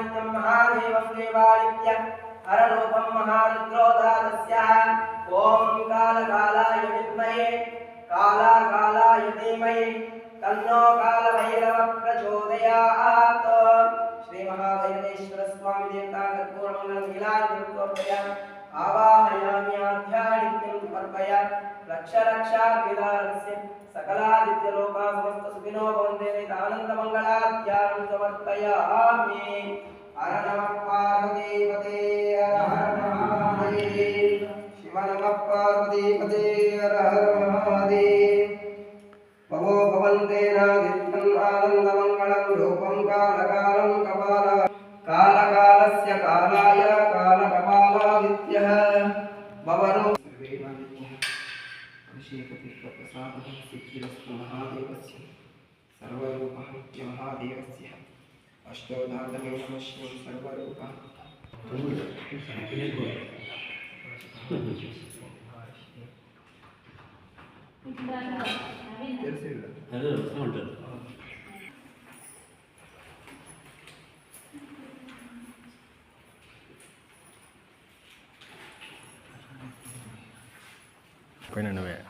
महात्म्यं महादेवस्देवादित्य हररूपं महारुद्रोदातस्य ॐ कालकालाय विद्महे, कालाकालाय धीमहि, तन्नो कालभैरवः प्रचोदयात् श्रीमहाभैरवेश्वर स्वामी देवता कर्पूरमङ्गलं లక్ష లక్ష కేదారస్య సకలాదిత్య లోకా సమస్త సుఖినో భవంతే ఆనంద మంగళాధ్యానం సమర్పయామి హర నమ పార్వతీపతే హర హర మహాదేవ్ భవంతే నాదిత్యం ఆనంద మంగళం రూపం కాలకాలం కపాల కాలకాలస్య కాలా अभिषेकतीर्थप्रसादः सिद्धिरस्तु महादेवस्य सर्वरूपः महादेवस्य अष्टोदातमे नमः शिवं सर्वरूपः ಹಲೋ